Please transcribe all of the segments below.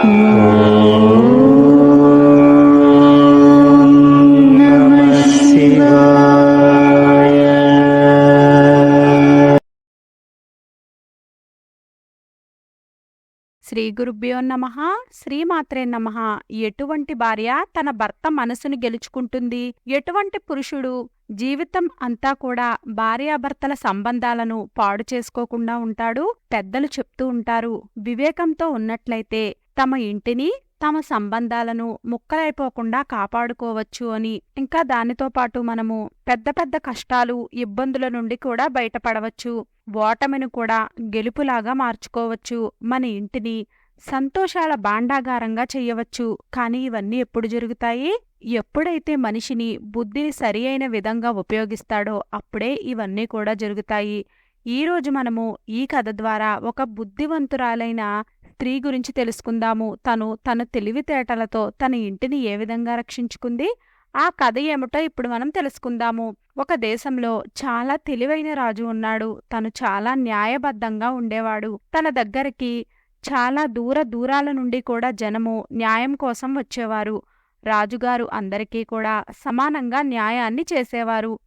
శ్రీ గురుభ్యో నమ శ్రీమాత్రే నమ. ఎటువంటి భార్య తన భర్త మనసును గెలుచుకుంటుంది? ఎటువంటి పురుషుడు జీవితం అంతా కూడా భార్యాభర్తల సంబంధాలను పాడు చేసుకోకుండా ఉంటాడు? పెద్దలు చెప్తూ ఉంటారు వివేకంతో ఉన్నట్లయితే తమ ఇంటిని తమ సంబంధాలను ముక్కలైపోకుండా కాపాడుకోవచ్చు అని. ఇంకా దానితో పాటు మనము పెద్ద పెద్ద కష్టాలు ఇబ్బందుల నుండి కూడా బయటపడవచ్చు. ఓటమిని కూడా గెలుపులాగా మార్చుకోవచ్చు. మన ఇంటిని సంతోషాల బాండాగారంగా చెయ్యవచ్చు కానీ ఇవన్నీ ఎప్పుడు జరుగుతాయి? ఎప్పుడైతే మనిషిని బుద్ధిని సరి అయిన విధంగా ఉపయోగిస్తాడో అప్పుడే ఇవన్నీ కూడా జరుగుతాయి. ఈరోజు మనము ఈ కథ ద్వారా ఒక బుద్ధివంతురాలైన స్త్రీ గురించి తెలుసుకుందాము. తను తన తెలివితేటలతో తన ఇంటిని ఏ విధంగా రక్షించుకుంది? ఆ కథ ఏమిటో ఇప్పుడు మనం తెలుసుకుందాము. ఒక దేశంలో చాలా తెలివైన రాజు ఉన్నాడు. తను చాలా న్యాయబద్ధంగా ఉండేవాడు. తన దగ్గరికి చాలా దూర దూరాల నుండి కూడా జనము న్యాయం కోసం వచ్చేవారు. రాజుగారు అందరికీ కూడా సమానంగా న్యాయాన్ని చేసేవారు.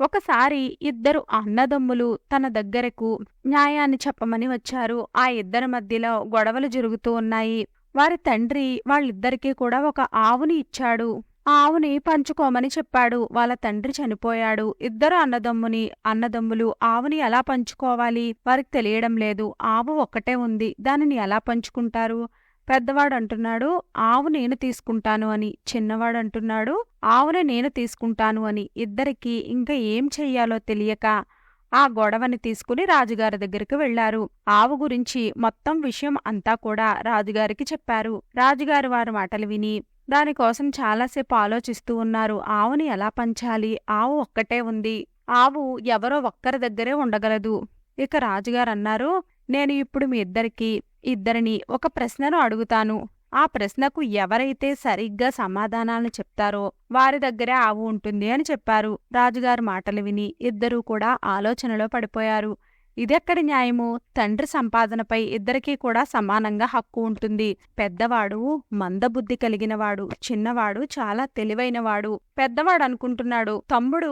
ఒకసారి ఇద్దరు అన్నదమ్ములు తన దగ్గరకు న్యాయాన్ని చెప్పమని వచ్చారు. ఆ ఇద్దరి మధ్యలో గొడవలు జరుగుతూ ఉన్నాయి. వారి తండ్రి వాళ్ళిద్దరికీ కూడా ఒక ఆవుని ఇచ్చాడు. ఆ ఆవుని పంచుకోమని చెప్పాడు. వాళ్ళ తండ్రి చనిపోయాడు. ఇద్దరు అన్నదమ్ముని అన్నదమ్ములు ఆవుని ఎలా పంచుకోవాలి? వారికి తెలియడం లేదు. ఆవు ఒక్కటే ఉంది. దానిని ఎలా పంచుకుంటారు? పెద్దవాడు అంటున్నాడు ఆవు నేను తీసుకుంటాను అని. చిన్నవాడు అంటున్నాడు ఆవునే నేను తీసుకుంటాను అని. ఇద్దరికి ఇంకా ఏం చెయ్యాలో తెలియక ఆ గొడవని తీసుకుని రాజుగారి దగ్గరికి వెళ్ళారు ఆవు గురించి మొత్తం విషయం అంతా కూడా రాజుగారికి చెప్పారు. రాజుగారు వారి మాటలు విని దానికోసం చాలాసేపు ఆలోచిస్తూ ఉన్నారు. ఆవుని ఎలా పంచాలి? ఆవు ఒక్కటే ఉంది. ఆవు ఎవరో ఒక్కరి దగ్గరే ఉండగలదు. ఇక రాజుగారు అన్నారు నేను ఇప్పుడు మీ ఇద్దరికి ఇద్దరిని ఒక ప్రశ్నను అడుగుతాను. ఆ ప్రశ్నకు ఎవరైతే సరిగ్గా సమాధానాలను చెప్తారో వారి దగ్గరే ఆవు ఉంటుంది అని చెప్పారు. రాజుగారు మాటలు విని ఇద్దరూ కూడా ఆలోచనలో పడిపోయారు. ఇదెక్కడి న్యాయము? తండ్రి సంపాదనపై ఇద్దరికీ కూడా సమానంగా హక్కు ఉంటుంది. పెద్దవాడు మందబుద్ధి కలిగినవాడు చిన్నవాడు చాలా తెలివైనవాడు. పెద్దవాడు అనుకుంటున్నాడు తమ్ముడు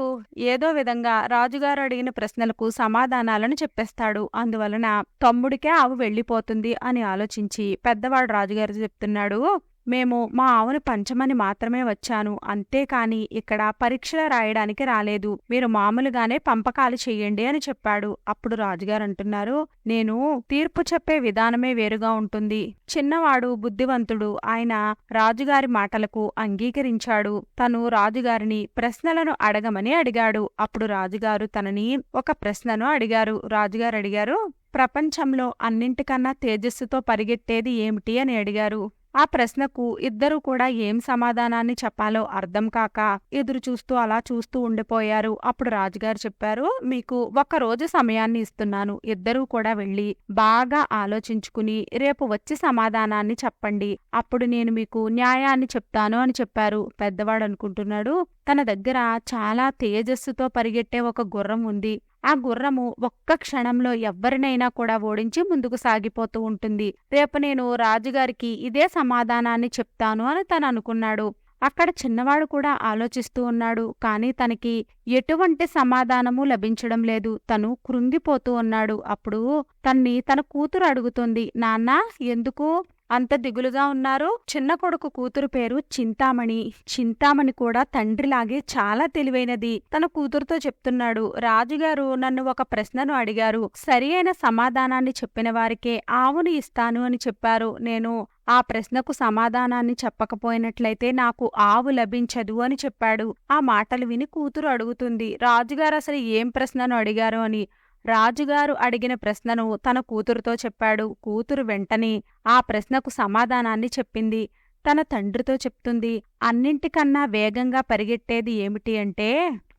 ఏదో విధంగా రాజుగారు అడిగిన ప్రశ్నలకు సమాధానాలను చెప్పేస్తాడు. అందువలన తమ్ముడికే ఆవు వెళ్ళిపోతుంది అని ఆలోచించి పెద్దవాడు రాజుగారు చెప్తున్నాడు మేము మా ఆవును పంచమని మాత్రమే వచ్చాను. అంతేకాని ఇక్కడ పరీక్షలు రాయడానికి రాలేదు. మీరు మామూలుగానే పంపకాలు చెయ్యండి అని చెప్పాడు. అప్పుడు రాజుగారు అంటున్నారు నేను తీర్పు చెప్పే విధానమే వేరుగా ఉంటుంది. చిన్నవాడు బుద్ధివంతుడు. ఆయన రాజుగారి మాటలకు అంగీకరించాడు. తను రాజుగారిని ప్రశ్నలను అడగమని అడిగాడు. అప్పుడు రాజుగారు తనని ఒక ప్రశ్నను అడిగారు. రాజుగారు అడిగారు ప్రపంచంలో అన్నింటికన్నా తేజస్సుతో పరిగెట్టేది ఏమిటి? అని అడిగారు. ఆ ప్రశ్నకు ఇద్దరూ కూడా ఏం సమాధానాన్ని చెప్పాలో అర్థం కాక ఎదురు చూస్తూ అలా చూస్తూ ఉండిపోయారు. అప్పుడు రాజుగారు చెప్పారు మీకు ఒక రోజు సమయాన్ని ఇస్తున్నాను. ఇద్దరూ కూడా వెళ్ళి బాగా ఆలోచించుకుని రేపు వచ్చి సమాధానాన్ని చెప్పండి. అప్పుడు నేను మీకు న్యాయాన్ని చెప్తాను అని చెప్పారు. పెద్దవాడు అనుకుంటున్నాడు తన దగ్గర చాలా తేజస్సుతో పరిగెట్టే ఒక గుర్రం ఉంది. ఆ గుర్రము ఒక్క క్షణంలో ఎవ్వరినైనా కూడా ఓడించి ముందుకు సాగిపోతూ ఉంటుంది. రేపు నేను రాజుగారికి ఇదే సమాధానాన్ని చెప్తాను అని తను అనుకున్నాడు. అక్కడ చిన్నవాడు కూడా ఆలోచిస్తూ ఉన్నాడు. కానీ తనకి ఎటువంటి సమాధానము లభించడం లేదు. తను కృంగిపోతూ ఉన్నాడు. అప్పుడు తన్ని తన కూతురు అడుగుతుంది నాన్న ఎందుకు అంత దిగులుగా ఉన్నారు? చిన్న కొడుకు కూతురు పేరు చింతామణి. చింతామణి కూడా తండ్రిలాగే చాలా తెలివైనది. తన కూతురుతో చెప్తున్నాడు. రాజుగారు నన్ను ఒక ప్రశ్నను అడిగారు. సరి అయిన సమాధానాన్ని చెప్పిన వారికే ఆవును ఇస్తాను అని చెప్పారు. నేను ఆ ప్రశ్నకు సమాధానాన్ని చెప్పకపోయినట్లయితే నాకు ఆవు లభించదు అని చెప్పాడు. ఆ మాటలు విని కూతురు అడుగుతుంది. రాజుగారు అసలు ఏం ప్రశ్నను అడిగారు అని. రాజుగారు అడిగిన ప్రశ్నను తన కూతురుతో చెప్పాడు. కూతురు వెంటనే ఆ ప్రశ్నకు సమాధానాన్ని చెప్పింది. తన తండ్రితో చెప్తుంది. అన్నింటికన్నా వేగంగా పరిగెట్టేది ఏమిటి అంటే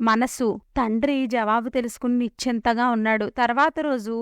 మనసు తండ్రి జవాబు తెలుసుకుని నిశ్చింతగా ఉన్నాడు. తర్వాత రోజు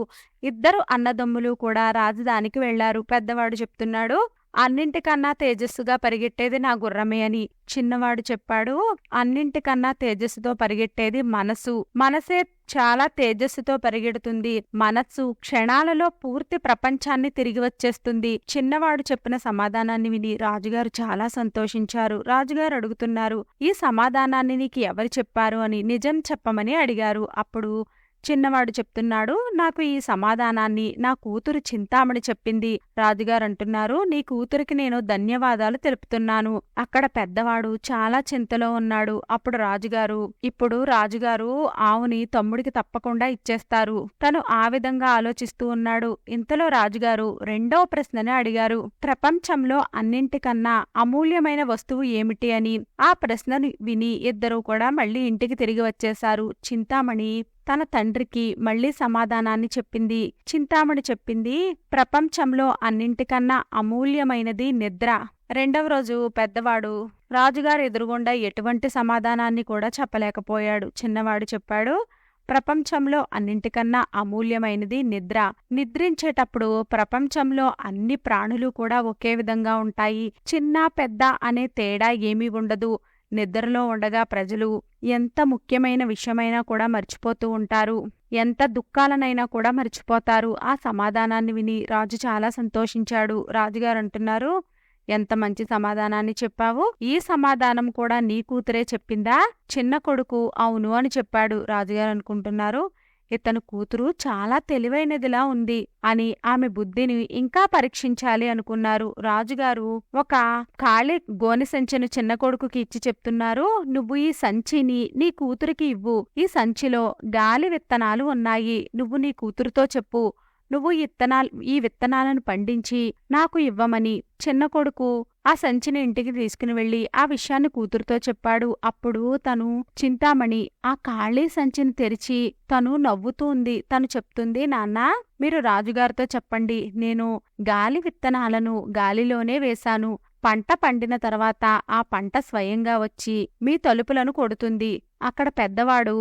ఇద్దరు అన్నదమ్ములు కూడా రాజధానికి వెళ్ళారు. పెద్దవాడు చెప్తున్నాడు అన్నింటికన్నా తేజస్సుగా పరిగెట్టేది నా గుర్రమే అని చిన్నవాడు చెప్పాడు. అన్నింటికన్నా తేజస్సుతో పరిగెట్టేది మనసు. మనసే చాలా తేజస్సుతో పరిగెడుతుంది. మనస్సు క్షణాలలో పూర్తి ప్రపంచాన్ని తిరిగి వచ్చేస్తుంది. చిన్నవాడు చెప్పిన సమాధానాన్ని విని రాజుగారు చాలా సంతోషించారు. రాజుగారు అడుగుతున్నారు ఈ సమాధానాన్ని నీకు ఎవరు చెప్పారు? అని నిజం చెప్పమని అడిగారు. అప్పుడు చిన్నవాడు చెప్తున్నాడు నాకు ఈ సమాధానాన్ని నా కూతురు చింతామణి చెప్పింది. రాజుగారు అంటున్నారు నీ కూతురికి నేను ధన్యవాదాలు తెలుపుతున్నాను. అక్కడ పెద్దవాడు చాలా చింతలో ఉన్నాడు. అప్పుడు రాజుగారు ఇప్పుడు రాజుగారు ఆవుని తమ్ముడికి తప్పకుండా ఇచ్చేస్తారు. తను ఆ విధంగా ఆలోచిస్తూ ఉన్నాడు. ఇంతలో రాజుగారు రెండో ప్రశ్నని అడిగారు. ప్రపంచంలో అన్నింటికన్నా అమూల్యమైన వస్తువు ఏమిటి అని? ఆ ప్రశ్నను విని ఇద్దరూ కూడా మళ్ళీ ఇంటికి తిరిగి వచ్చేశారు. చింతామణి తన తండ్రికి మళ్ళీ సమాధానాన్ని చెప్పింది. చింతామణి చెప్పింది ప్రపంచంలో అన్నింటికన్నా అమూల్యమైనది నిద్ర. రెండవ రోజు పెద్దవాడు రాజుగారు ఎదురుగుండా ఎటువంటి సమాధానాన్ని కూడా చెప్పలేకపోయాడు. చిన్నవాడు చెప్పాడు ప్రపంచంలో అన్నింటికన్నా అమూల్యమైనది నిద్ర. నిద్రించేటప్పుడు ప్రపంచంలో అన్ని ప్రాణులు కూడా ఒకే విధంగా ఉంటాయి. చిన్న పెద్ద అనే తేడా ఏమీ ఉండదు. నిద్రలో ఉండగా ప్రజలు ఎంత ముఖ్యమైన విషయమైనా కూడా మర్చిపోతూ ఉంటారు. ఎంత దుఃఖాలనైనా కూడా మర్చిపోతారు. ఆ సమాధానాన్ని విని రాజు చాలా సంతోషించాడు. రాజుగారు అంటున్నారు ఎంత మంచి సమాధానాన్ని చెప్పావు. ఈ సమాధానం కూడా నీ కూతురే చెప్పిందా? చిన్న కొడుకు అవును అని చెప్పాడు. రాజుగారు అనుకుంటున్నారు. ఇతను కూతురు చాలా తెలివైనదిలా ఉంది అని ఆమె బుద్ధిని ఇంకా పరీక్షించాలి అనుకున్నారు. రాజుగారు ఒక ఖాళీ గోనె సంచిని చిన్న కొడుకుకి ఇచ్చి చెప్తున్నారు నువ్వు ఈ సంచిని నీ కూతురికి ఇవ్వు. ఈ సంచిలో గాలి విత్తనాలు ఉన్నాయి. నువ్వు నీ కూతురుతో చెప్పు. నువ్వు ఇత్తనాలు ఈ విత్తనాలను పండించి నాకు ఇవ్వమని చిన్న కొడుకు ఆ సంచిని ఇంటికి తీసుకుని వెళ్ళి ఆ విషయాన్ని కూతురుతో చెప్పాడు. అప్పుడు తను చింతామణి ఆ ఖాళీ సంచిని తెరిచి తను నవ్వుతూ ఉంది. తను చెప్తుంది నాన్న మీరు రాజుగారితో చెప్పండి. నేను గాలి విత్తనాలను గాలిలోనే వేశాను. పంట పండిన తర్వాత ఆ పంట స్వయంగా వచ్చి మీ తలుపులను కొడుతుంది. అక్కడ పెద్దవాడు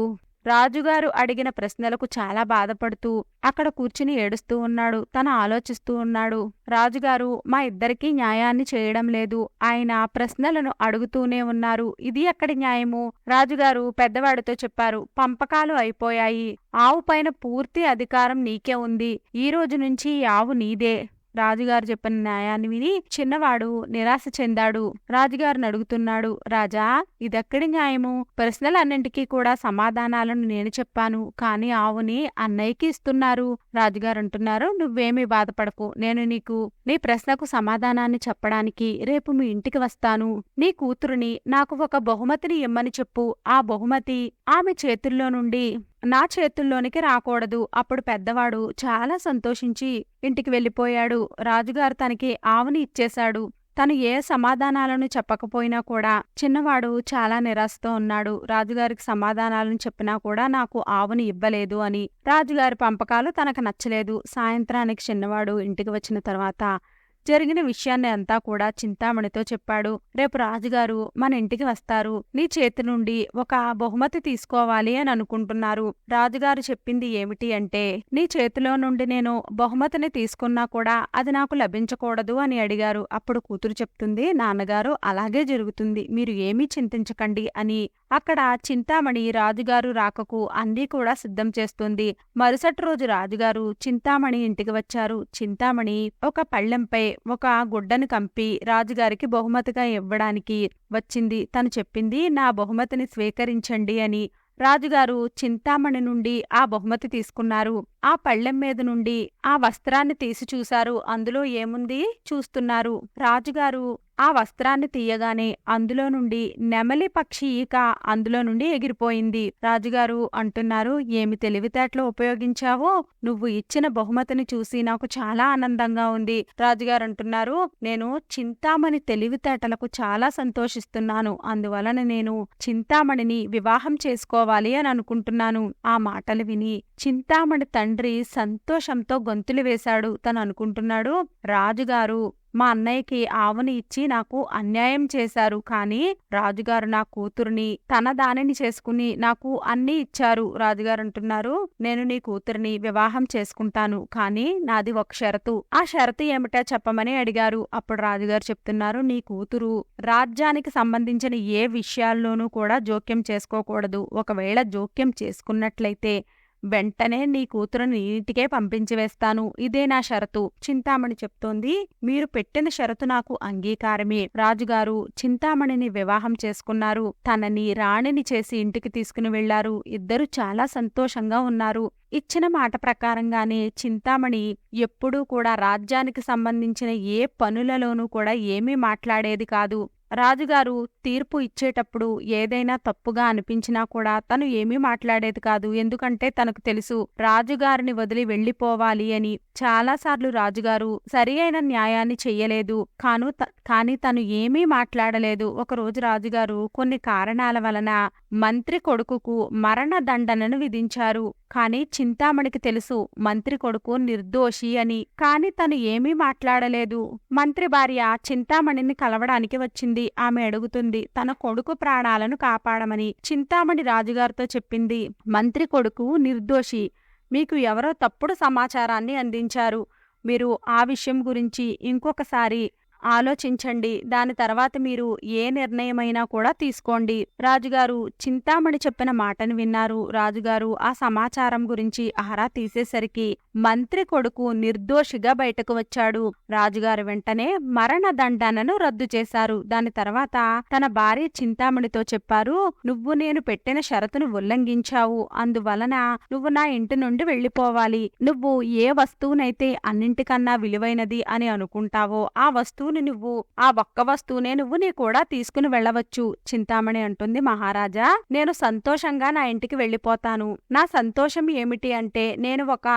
రాజుగారు అడిగిన ప్రశ్నలకు చాలా బాధపడుతూ అక్కడ కూర్చుని ఏడుస్తూ ఉన్నాడు. తను ఆలోచిస్తూ ఉన్నాడు. రాజుగారు మా ఇద్దరికీ న్యాయాన్ని చేయడం లేదు. ఆయన ప్రశ్నలను అడుగుతూనే ఉన్నారు. ఇది ఎక్కడి న్యాయము? రాజుగారు పెద్దవాడితో చెప్పారు. పంపకాలు అయిపోయాయి. ఆవు పైన పూర్తి అధికారం నీకే ఉంది. ఈ రోజు నుంచి ఈ ఆవు నీదే. రాజుగారు చెప్పిన న్యాయాన్ని విని చిన్నవాడు నిరాశ చెందాడు. రాజుగారిని అడుగుతున్నాడు రాజా ఇదెక్కడి న్యాయము? ప్రశ్నలన్నింటికీ కూడా సమాధానాలను నేను చెప్పాను కాని ఆవుని అన్నయ్యకి ఇస్తున్నారు. రాజుగారు అంటున్నారు నువ్వేమీ బాధపడకు. నేను నీకు నీ ప్రశ్నకు సమాధానాన్ని చెప్పడానికి రేపు మీ ఇంటికి వస్తాను. నీ కూతురుని నాకు ఒక బహుమతిని ఇమ్మని చెప్పు. ఆ బహుమతి ఆమె చేతుల్లో నుండి నా చేతుల్లోనికి రాకూడదు. అప్పుడు పెద్దవాడు చాలా సంతోషించి ఇంటికి వెళ్ళిపోయాడు. రాజుగారు తనకి ఆవుని ఇచ్చేశాడు. తను ఏ సమాధానాలను చెప్పకపోయినా కూడా చిన్నవాడు చాలా నిరాశతో ఉన్నాడు. రాజుగారికి సమాధానాలను చెప్పినా కూడా నాకు ఆవుని ఇవ్వలేదు అని రాజుగారి పంపకాలు తనకు నచ్చలేదు. సాయంత్రానికి చిన్నవాడు ఇంటికి వచ్చిన తర్వాత జరిగిన విషయాన్ని అంతా కూడా చింతామణితో చెప్పాడు. రేపు రాజుగారు మన ఇంటికి వస్తారు. నీ చేతి నుండి ఒక బహుమతి తీసుకోవాలి అని అనుకుంటున్నారు. రాజుగారు చెప్పింది ఏమిటి అంటే నీ చేతిలో నుండి నేను బహుమతిని తీసుకున్నా కూడా అది నాకు లభించకూడదు అని అడిగారు. అప్పుడు కూతురు చెప్తుంది నాన్నగారు అలాగే జరుగుతుంది. మీరు ఏమీ చింతించకండి అని. అక్కడ చింతామణి రాజుగారు రాకకు అన్నీ కూడా సిద్ధం చేస్తుంది. మరుసటి రోజు రాజుగారు చింతామణి ఇంటికి వచ్చారు. చింతామణి ఒక పళ్ళెంపై ఒక గుడ్డను కంపి రాజుగారికి బహుమతిగా ఇవ్వడానికి వచ్చింది. తను చెప్పింది నా బహుమతిని స్వీకరించండి అని. రాజుగారు చింతామణి నుండి ఆ బహుమతి తీసుకున్నారు. ఆ పళ్ళెం మీద నుండి ఆ వస్త్రాన్ని తీసి చూశారు అందులో ఏముంది? చూస్తున్నారు. రాజుగారు ఆ వస్త్రాన్ని తీయగానే అందులో నుండి నెమలి పక్షి ఈక అందులో నుండి ఎగిరిపోయింది. రాజుగారు అంటున్నారు ఏమి తెలివితేటలు ఉపయోగించావో? నువ్వు ఇచ్చిన బహుమతిని చూసి నాకు చాలా ఆనందంగా ఉంది. రాజుగారు అంటున్నారు నేను చింతామణి తెలివితేటలకు చాలా సంతోషిస్తున్నాను. అందువలన నేను చింతామణిని వివాహం చేసుకోవాలి అని అనుకుంటున్నాను. ఆ మాటలు విని చింతామణి తండ్రి సంతోషంతో గొంతులు వేశాడు. తను అనుకుంటున్నాడు రాజుగారు మా అన్నయ్యకి ఆవుని ఇచ్చి నాకు అన్యాయం చేశారు. కానీ రాజుగారు నా కూతురుని తన దానిని చేసుకుని నాకు అన్నీ ఇచ్చారు. రాజుగారు అంటున్నారు నేను నీ కూతురిని వివాహం చేసుకుంటాను. కానీ నాది ఒక షరతు. ఆ షరతు ఏమిటో చెప్పమని అడిగారు. అప్పుడు రాజుగారు చెప్తున్నారు నీ కూతురు రాజ్యానికి సంబంధించిన ఏ విషయాల్లోనూ కూడా జోక్యం చేసుకోకూడదు. ఒకవేళ జోక్యం చేసుకున్నట్లయితే వెంటనే నీ కూతురుని ఇంటికే పంపించి వేస్తాను. ఇదే నా షరతు. చింతామణి చెప్తోంది. మీరు పెట్టిన షరతు నాకు అంగీకారమే. రాజుగారు చింతామణిని వివాహం చేసుకున్నారు. తనని రాణిని చేసి ఇంటికి తీసుకుని వెళ్ళారు ఇద్దరు చాలా సంతోషంగా ఉన్నారు. ఇచ్చిన మాట ప్రకారంగానే చింతామణి ఎప్పుడూ కూడా రాజ్యానికి సంబంధించిన ఏ పనులలోనూ కూడా ఏమీ మాట్లాడేది కాదు. రాజుగారు తీర్పు ఇచ్చేటప్పుడు ఏదైనా తప్పుగా అనిపించినా కూడా తను ఏమీ మాట్లాడేది కాదు. ఎందుకంటే తనకు తెలుసు రాజుగారిని వదిలి వెళ్ళిపోవాలి అని చాలాసార్లు రాజుగారు సరి అయిన న్యాయాన్ని చెయ్యలేదు. కాను కాని తను ఏమీ మాట్లాడలేదు. ఒకరోజు రాజుగారు కొన్ని కారణాల వలన మంత్రి కొడుకుకు మరణ దండనను విధించారు. కాని చింతామణికి తెలుసు మంత్రి కొడుకు నిర్దోషి అని. కాని తను ఏమీ మాట్లాడలేదు. మంత్రి భార్య చింతామణిని కలవడానికి వచ్చింది. ఆమె అడుగుతుంది తన కొడుకు ప్రాణాలను కాపాడమని. చింతామణి రాజుగారితో చెప్పింది మంత్రి కొడుకు నిర్దోషి మీకు ఎవరో తప్పుడు సమాచారాన్ని అందించారు. మీరు ఆ విషయం గురించి ఇంకొకసారి ఆలోచించండి. దాని తర్వాత మీరు ఏ నిర్ణయమైనా కూడా తీసుకోండి. రాజుగారు చింతామణి చెప్పిన మాటను విన్నారు. రాజుగారు ఆ సమాచారం గురించి ఆరా తీసేసరికి మంత్రి కొడుకు నిర్దోషిగా బయటకు వచ్చాడు. రాజుగారు వెంటనే మరణ దండనను రద్దు చేశారు. దాని తర్వాత తన భార్య చింతామణితో చెప్పారు నువ్వు నేను పెట్టిన షరతును ఉల్లంఘించావు. అందువలన నువ్వు నా ఇంటి నుండి వెళ్ళిపోవాలి నువ్వు ఏ వస్తువునైతే అన్నింటికన్నా విలువైనది అని అనుకుంటావో ఆ వస్తువుని నువ్వు ఆ ఒక్క వస్తువునే నువ్వు నీ కూడా తీసుకుని వెళ్ళవచ్చు చింతామణి అంటుంది మహారాజా నేను సంతోషంగా నా ఇంటికి వెళ్ళిపోతాను నా సంతోషం ఏమిటి అంటే నేను ఒక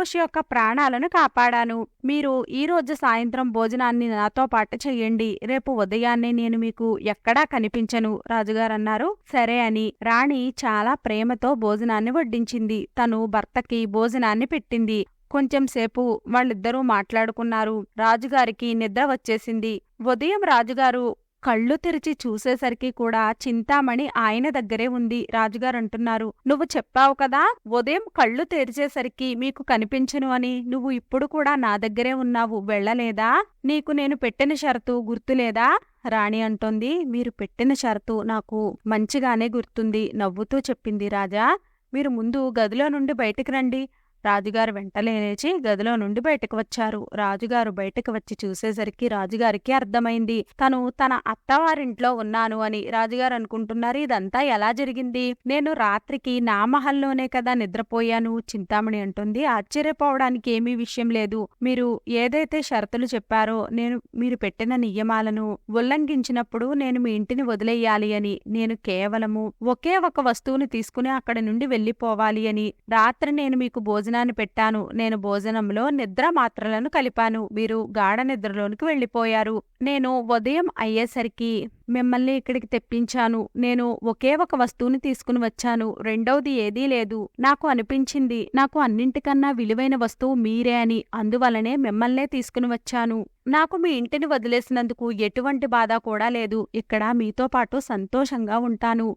నిర్దోషి యొక్క ప్రాణాలను కాపాడాను. మీరు ఈ రోజు సాయంత్రం భోజనాన్ని నాతో పాటు చెయ్యండి రేపు ఉదయాన్నే నేను మీకు ఎక్కడా కనిపించను రాజుగారన్నారు. సరే అని. రాణి చాలా ప్రేమతో భోజనాన్ని వడ్డించింది. తను భర్తకి భోజనాన్ని పెట్టింది. కొంచెం సేపు వాళ్ళిద్దరూ మాట్లాడుకున్నారు. రాజుగారికి నిద్ర వచ్చేసింది. ఉదయం రాజుగారు కళ్ళు తెరిచి చూసేసరికి కూడా చింతామణి ఆయన దగ్గరే ఉంది రాజుగారు అంటున్నారు. నువ్వు చెప్పావు కదా ఉదయం కళ్ళు తెరిచేసరికి మీకు కనిపించను అని. నువ్వు ఇప్పుడు కూడా నా దగ్గరే ఉన్నావు. వెళ్ళలేదా? నీకు నేను పెట్టిన షరతు గుర్తులేదా? రాణి అంటోంది. మీరు పెట్టిన షరతు నాకు మంచిగానే గుర్తుంది. నవ్వుతూ చెప్పింది రాజా. మీరు ముందు గదిలో నుండి బయటికి రండి. రాజుగారు వెంటనే లేచి గదిలో నుండి బయటకు వచ్చారు. రాజుగారు బయటకు వచ్చి చూసేసరికి రాజుగారికి అర్థమైంది. తను తన అత్తవారింట్లో ఉన్నాను అని రాజుగారు అనుకుంటున్నారు. ఇదంతా ఎలా జరిగింది? నేను రాత్రికి నా మహల్లోనే కదా నిద్రపోయాను చింతామణి అంటుంది. ఆశ్చర్యపోవడానికి ఏమీ విషయం లేదు. మీరు ఏదైతే షరతులు చెప్పారో నేను మీరు పెట్టిన నియమాలను ఉల్లంఘించినప్పుడు నేను మీ ఇంటిని వదిలేయాలి అని నేను కేవలము ఒకే ఒక వస్తువుని తీసుకుని అక్కడి నుండి వెళ్ళిపోవాలి అని రాత్రి నేను మీకు భోజనం భోజనాన్ని పెట్టాను. నేను భోజనంలో నిద్ర మాత్రలను కలిపాను. మీరు గాఢ నిద్రలోనికి వెళ్ళిపోయారు. నేను ఉదయం అయ్యేసరికి మిమ్మల్ని ఇక్కడికి తెప్పించాను. నేను ఒకే ఒక వస్తువుని తీసుకుని వచ్చాను. రెండవది ఏదీ లేదు. నాకు అనిపించింది నాకు అన్నింటికన్నా విలువైన వస్తువు మీరే అని. అందువలనే మిమ్మల్నే తీసుకుని వచ్చాను. నాకు మీ ఇంటిని వదిలేసినందుకు ఎటువంటి బాధ కూడా లేదు. ఇక్కడ మీతో పాటు సంతోషంగా ఉంటాను.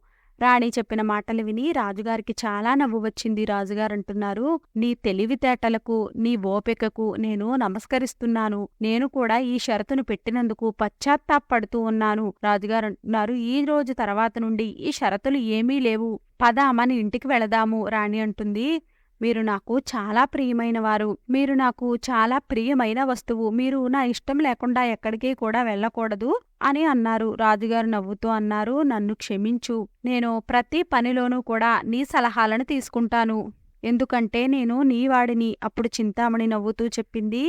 రాణి చెప్పిన మాటలు విని రాజుగారికి చాలా నవ్వు వచ్చింది రాజుగారు అంటున్నారు నీ తెలివితేటలకు నీ ఓపికకు నేను నమస్కరిస్తున్నాను. నేను కూడా ఈ షరతును పెట్టినందుకు పశ్చాత్తాపడుతూ ఉన్నాను. రాజుగారు అంటున్నారు ఈ రోజు తర్వాత నుండి ఈ షరతులు ఏమీ లేవు. పద మన ఇంటికి వెళదాము. రాణి అంటుంది మీరు నాకు చాలా ప్రియమైన వారు మీరు నాకు చాలా ప్రియమైన వస్తువు. మీరు నా ఇష్టం లేకుండా ఎక్కడికి కూడా వెళ్ళకూడదు అని అన్నారు. రాజుగారు నవ్వుతూ అన్నారు నన్ను క్షమించు. నేను ప్రతి పనిలోనూ కూడా నీ సలహాలను తీసుకుంటాను. ఎందుకంటే నేను నీవాడిని అప్పుడు చింతామణి నవ్వుతూ చెప్పింది.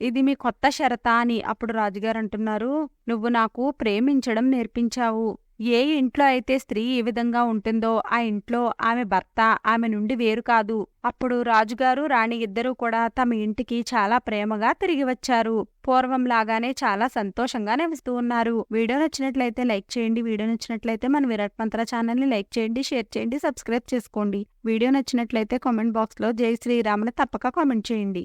ఇది మీ కొత్త షరత అని అప్పుడు రాజుగారు అంటున్నారు. నువ్వు నాకు ప్రేమించడం నేర్పించావు. ఏ ఇంట్లో అయితే స్త్రీ ఈ విధంగా ఉంటుందో ఆ ఇంట్లో ఆమె భర్త ఆమె నుండి వేరు కాదు. అప్పుడు రాజుగారు రాణి ఇద్దరూ కూడా తమ ఇంటికి చాలా ప్రేమగా తిరిగి వచ్చారు. పూర్వం లాగానే చాలా సంతోషంగా నివసిస్తూ ఉన్నారు. వీడియో నచ్చినట్లయితే లైక్ చేయండి. వీడియో నచ్చినట్లయితే మన విరాట్ మంత్ర ఛానల్ని లైక్ చేయండి షేర్ చేయండి సబ్స్క్రైబ్ చేసుకోండి. వీడియో నచ్చినట్లయితే కామెంట్ బాక్స్లో జై శ్రీరాముని తప్పక కామెంట్ చేయండి.